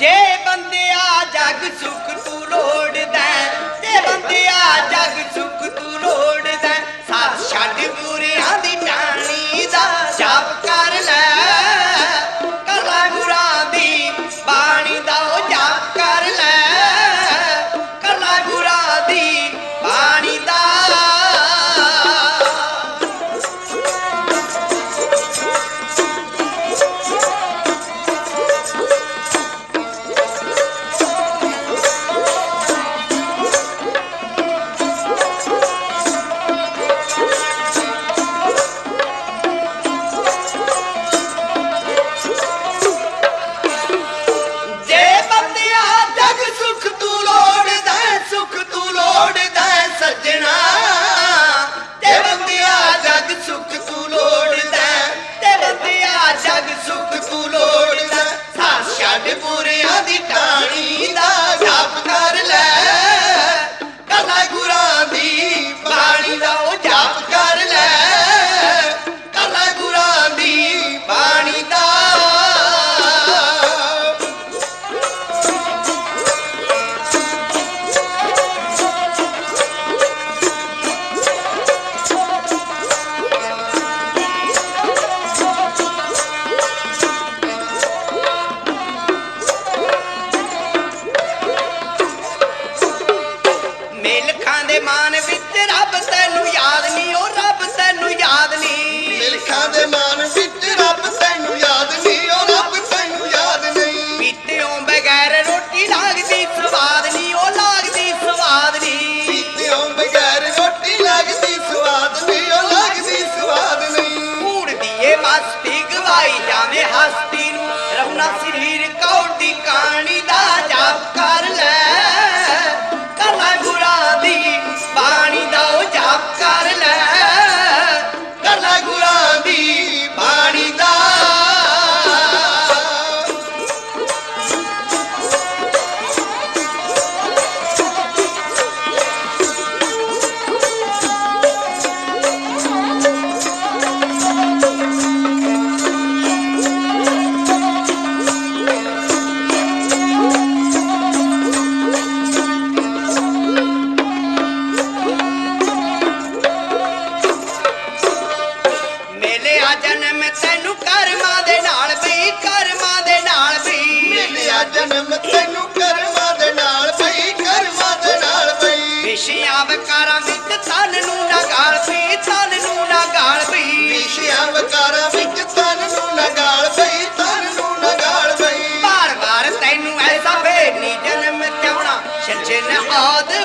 ਜੇ ਬੰਦਿਆ ਜਗ ਸੁਖ ਤੂੰ ਲੋੜਦਾ ਜੇ ਬੰਦਿਆ ਜਗ ਸੁਖ ਤੂੰ ਲੋੜਦਾ ਸਾਥ ਛੱਡ ਬੁਰਿਆਂ ਮਾਨ ਵਿੱਚ ਰੱਬ ਤੈਨੂੰ ਯਾਦ ਨਹੀਂ ਉਹ ਰੱਬ ਤੈਨੂੰ ਯਾਦ ਨਹੀਂ। ਮਿਲਖਾਂ ਦੇ ਮਾਨ ਵਿੱਚ ਰੱਬ ਤੈਨੂੰ ਯਾਦ ਨਹੀਂ ਉਹ ਰੱਬ ਤੈਨੂੰ ਯਾਦ ਨਹੀਂ। ਪੀਤਿਓਂ ਬਗੈਰ ਰੋਟੀ ਲੱਗਦੀ ਸਵਾਦ ਨਹੀਂ ਉਹ ਲੱਗਦੀ ਸਵਾਦ ਨਹੀਂ। ਪੀਤਿਓਂ ਬਗੈਰ ਰੋਟੀ ਲੱਗਦੀ ਸਵਾਦ ਨਹੀਂ ਉਹ ਲੱਗਦੀ ਸਵਾਦ ਨਹੀਂ। ਕੂੜ ਦੀਏ ਮਸਤੀ ਗਵਾਈ ਜਾਵੇਂ ਹਸਤੀ ਨੂੰ ਰਹੁਣਾ ਸਰੀਰ ਕਾਣੀ ਦਾ ਜਪ نحاد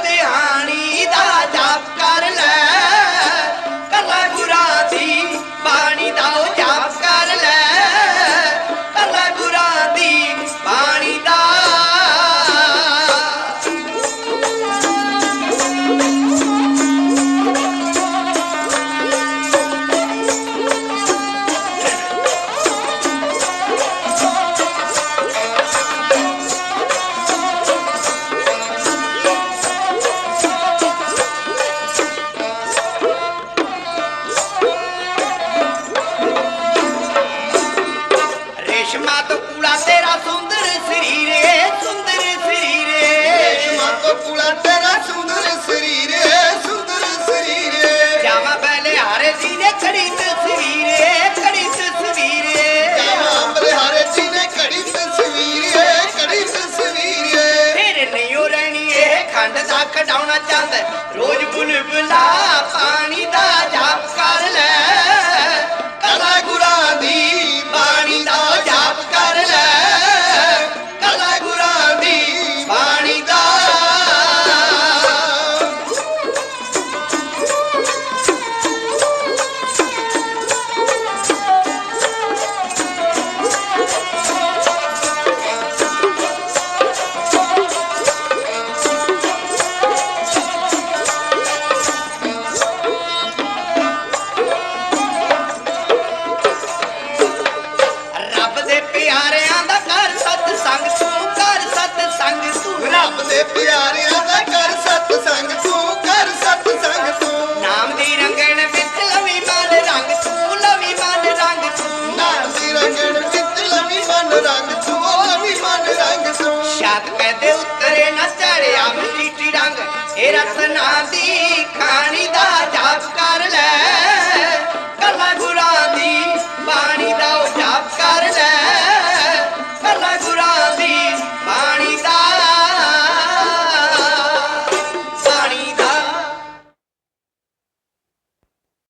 ਰੇਸ਼ਮਾ ਤੋਂ ਕੂੜਾ ਤੇਰਾ ਸੁੰਦਰ ਸਰੀਰੇ ਸੁੰਦਰ ਸਰੀਰੇ ਰੇਸ਼ਮਾ ਤੋਂ ਕੁਲਾ ਤੇਰਾ ਸੁੰਦਰ ਸਰੀਰ ਸੁੰਦਰ ਸਰੀਰ। ਜਾਵਾ ਬਲੇ ਹਾਰੇ ਜੀ ਨੇ ਖੜੀ ਤਸਵੀਰੇ ਖੜੀ ਤਸਵੀਰੇ ਜਾਵਾਂ ਬਲਿਹਾਰੇ ਜੀ ਨੇ ਕੜੀ ਤਸਵੀਰ ਕੜੀ ਤਸਵੀਰ। ਫਿਰ ਨਹੀਂ ਉਹ ਰਹਿਣੀ ਇਹ ਖੰਡ ਦਾ ਕਢਾਉਣਾ ਚਾਹੁੰਦਾ ਰੋਜ਼ ਬੁਲਬੁਲਾ ਪਾਣੀ ਕਦੇ ਉਤਰੇ ਨਾ ਚੜਿਆ ਮਜੀਠੀ ਰੰਗ। ਇਹ ਰਤਨਾ ਦੀ